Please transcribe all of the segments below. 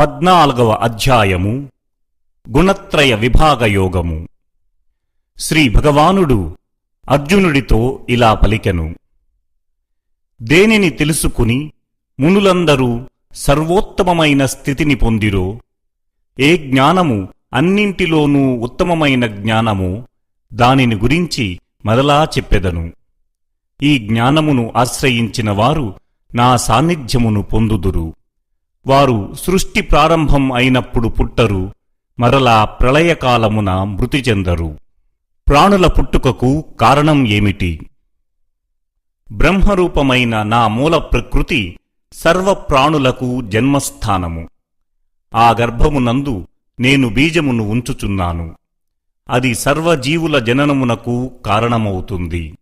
పద్నాలుగవ అధ్యాయము గుణత్రయ విభాగయోగము శ్రీ భగవానుడు అర్జునుడితో ఇలా పలికెను. దేనిని తెలుసుకుని మునులందరూ సర్వోత్తమమైన స్థితిని పొందిరో ఏ జ్ఞానము అన్నింటిలోనూ ఉత్తమమైన జ్ఞానము దానిని గురించి మరలా చెప్పెదను. ఈ జ్ఞానమును ఆశ్రయించిన వారు నా సాన్నిధ్యమును పొందుదురు. వారు సృష్టి ప్రారంభం అయినప్పుడు పుట్టరు మరలా ప్రళయకాలమున మృతి చెందరు. ప్రాణుల పుట్టుకకు కారణం ఏమిటి? బ్రహ్మరూపమైన నా మూల ప్రకృతి సర్వ ప్రాణులకు జన్మస్థానము. ఆ గర్భమునందు నేను బీజమును ఉంచుచున్నాను. అది సర్వజీవుల జననమునకు కారణమవుతుంది.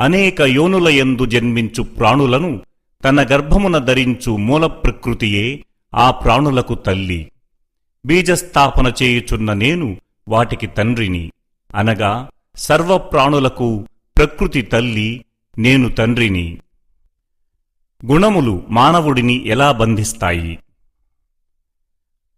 అనేక యోనులయందు జన్మించు ప్రాణులను తన గర్భమున ధరించు మూల ప్రకృతియే ఆ ప్రాణులకు తల్లి. బీజస్థాపన చేయుచున్న నేను వాటికి తండ్రిని. అనగా సర్వ ప్రాణులకు ప్రకృతి తల్లి నేను తండ్రిని. గుణములు మానవుడిని ఎలా బంధిస్తాయి?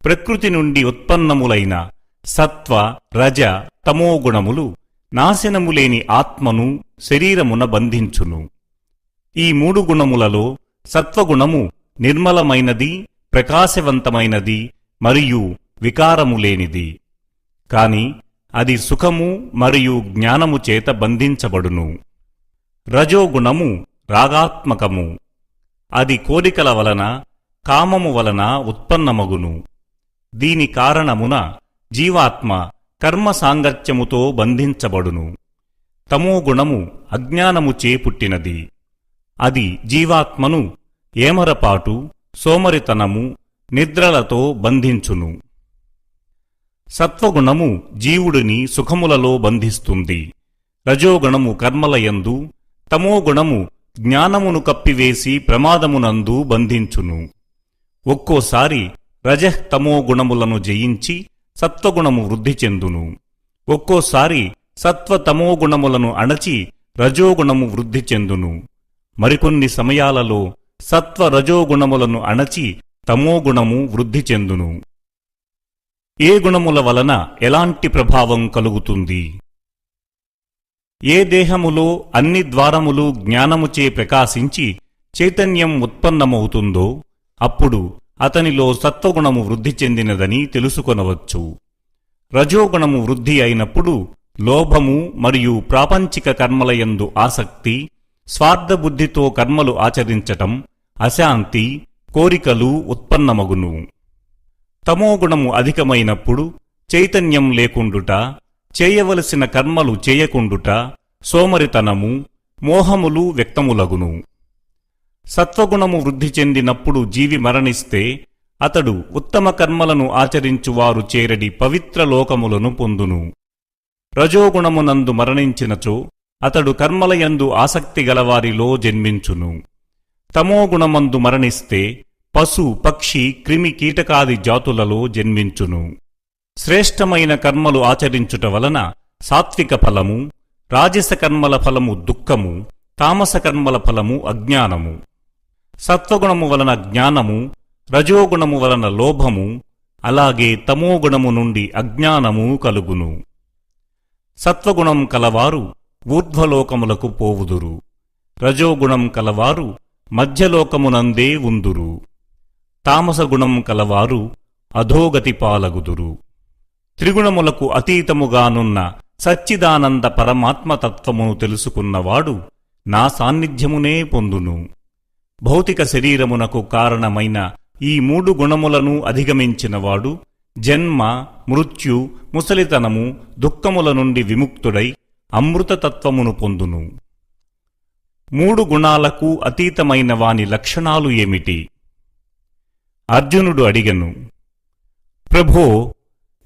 ప్రకృతి నుండి ఉత్పన్నములైన సత్వ రజ తమో గుణములు నాశనములేని ఆత్మను శరీరమున బంధించును. ఈ మూడు గుణములలో సత్వగుణము నిర్మలమైనది ప్రకాశవంతమైనది మరియు వికారము లేనిది. కాని అది సుఖము మరియు జ్ఞానము చేత బంధించబడును. రజోగుణము రాగాత్మకము. అది కోరికల వలన కామము వలన ఉత్పన్నమగును. దీని కారణమున జీవాత్మ కర్మ సాంగత్యముతో బంధించబడును. తమోగుణము అజ్ఞానము చేపుట్టినది అది జీవాత్మను ఏమరపాటు సోమరితనము నిద్రలతో బంధించును. సత్వగుణము జీవుడిని సుఖములలో బంధిస్తుంది. రజోగుణము కర్మలయందు తమోగుణము జ్ఞానమును కప్పివేసి ప్రమాదమునందు బంధించును. ఒక్కోసారి రజః గుణములను జయించి సత్వగుణము వృద్ధి చెందును. ఒక్కోసారి సత్వ గుణములను అణచి రజోగుణము వృద్ధి చెందును. మరికొన్ని సమయాలలో సత్వ రజోగుణములను అణచి తమోగుణము వృద్ధి చెందును. ఏ గుణముల వలన ఎలాంటి ప్రభావం కలుగుతుంది? ఏ దేహములో అన్ని ద్వారములు జ్ఞానముచే ప్రకాశించి చైతన్యం ఉత్పన్నమవుతుందో అప్పుడు అతనిలో సత్వగుణము వృద్ధి చెందినదని తెలుసుకొనవచ్చు. రజోగుణము వృద్ధి అయినప్పుడు లోభము మరియు ప్రాపంచిక కర్మలయందు ఆసక్తి స్వార్థబుద్ధితో కర్మలు ఆచరించటం అశాంతి కోరికలు ఉత్పన్నమగును. తమోగుణము అధికమైనప్పుడు చైతన్యం లేకుండుట చేయవలసిన కర్మలు చేయకుండుట సోమరితనము మోహములు వ్యక్తములగును. సత్వగుణము వృద్ధి చెందినప్పుడు జీవి మరణిస్తే అతడు ఉత్తమ కర్మలను ఆచరించువారు చేరడి పవిత్ర లోకములను పొందును. రజోగుణమునందు మరణించినచో అతడు కర్మలయందు ఆసక్తి గలవారిలో జన్మించును. తమోగుణమందు మరణిస్తే పశు పక్షి క్రిమి కీటకాది జాతులలో జన్మించును. శ్రేష్టమైన కర్మలు ఆచరించుట వలన సాత్విక ఫలము రాజస కర్మల ఫలము దుఃఖము తామస కర్మల ఫలము అజ్ఞానము. సత్వగుణము వలన జ్ఞానము రజోగుణము వలన లోభము అలాగే తమోగుణము నుండి అజ్ఞానము కలుగును. సత్వగుణం కలవారు ఊర్ధ్వలోకములకు పోవుదురు. రజోగుణం కలవారు మధ్యలోకమునందే ఉందురు. తామసగుణం కలవారు అధోగతి పాలగుదురు. త్రిగుణములకు అతీతముగానున్న సచ్చిదానంద పరమాత్మతత్వమును తెలుసుకున్నవాడు నా సాన్నిధ్యమునే పొందును. భౌతిక శరీరమునకు కారణమైన ఈ మూడు గుణములను అధిగమించినవాడు జన్మ మృత్యు ముసలితనము దుఃఖముల నుండి విముక్తుడై అమృతతత్వమును పొందును. మూడు గుణాలకు అతీతమైన వాని లక్షణాలు ఏమిటి? అర్జునుడు అడిగను. ప్రభో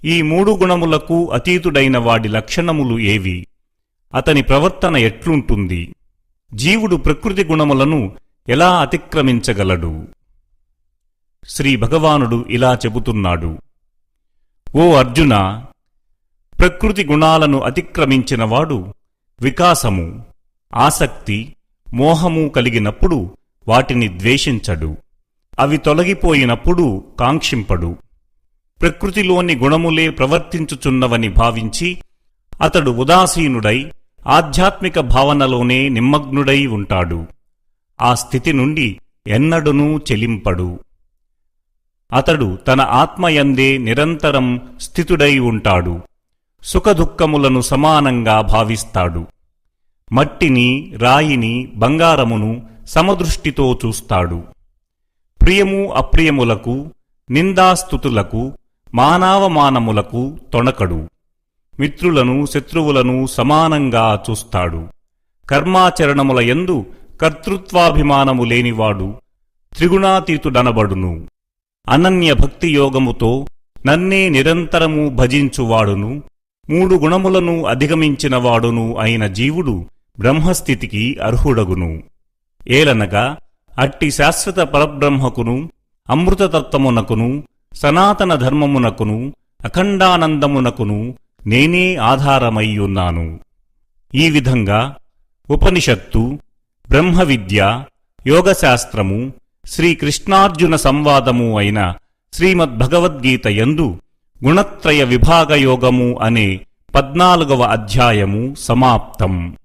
ఈ మూడు గుణములకు అతీతుడైన వాడి లక్షణములు ఏవి? అతని ప్రవర్తన ఎట్లుంటుంది? జీవుడు ప్రకృతి గుణములను ఎలా అతిక్రమించగలడు? శ్రీ భగవానుడు ఇలా చెబుతున్నాడు. ఓ అర్జున ప్రకృతి గుణాలను అతిక్రమించినవాడు వికాసము ఆసక్తి మోహము కలిగినప్పుడు వాటిని ద్వేషించడు. అవి తొలగిపోయినప్పుడు కాంక్షింపడు. ప్రకృతిలోని గుణములే ప్రవర్తించుచున్నవని భావించి అతడు ఉదాసీనుడై ఆధ్యాత్మిక భావనలోనే నిమ్మగ్నుడై ఉంటాడు. ఆ స్థితి నుండి ఎన్నడునూ చెలింపడు. అతడు తన ఆత్మయందే నిరంతరం స్థితుడై ఉంటాడు. సుఖదుఖములను సమానంగా భావిస్తాడు. మట్టిని రాయిని బంగారమును సమదృష్టితో చూస్తాడు. ప్రియము అప్రియములకు నిందాస్తుతులకు మానావమానములకు తొణకడు. మిత్రులను శత్రువులను సమానంగా చూస్తాడు. కర్మాచరణముల యందు కర్తృత్వాభిమానము లేనివాడు త్రిగుణాతీతుడనబడును. అనన్య భక్తియోగముతో నన్నే నిరంతరము భజించువాడును. మూడు గుణములను అధిగమించినవాడును అయిన జీవుడు బ్రహ్మస్థితికి అర్హుడగును. ఏలనగా అట్టి శాశ్వత పరబ్రహ్మకును అమృతతత్వమునకును సనాతన ధర్మమునకును అఖండానందమునకును నేనే ఆధారమయ్యున్నాను. ఈ విధంగా ఉపనిషత్తు బ్రహ్మ విద్య యోగశాస్త్రము శ్రీకృష్ణార్జున సంవాదము అయిన శ్రీమద్భగవద్గీత యందు గుణత్రయ విభాగయోగము అనే పద్నాలుగవ అధ్యాయము సమాప్తం.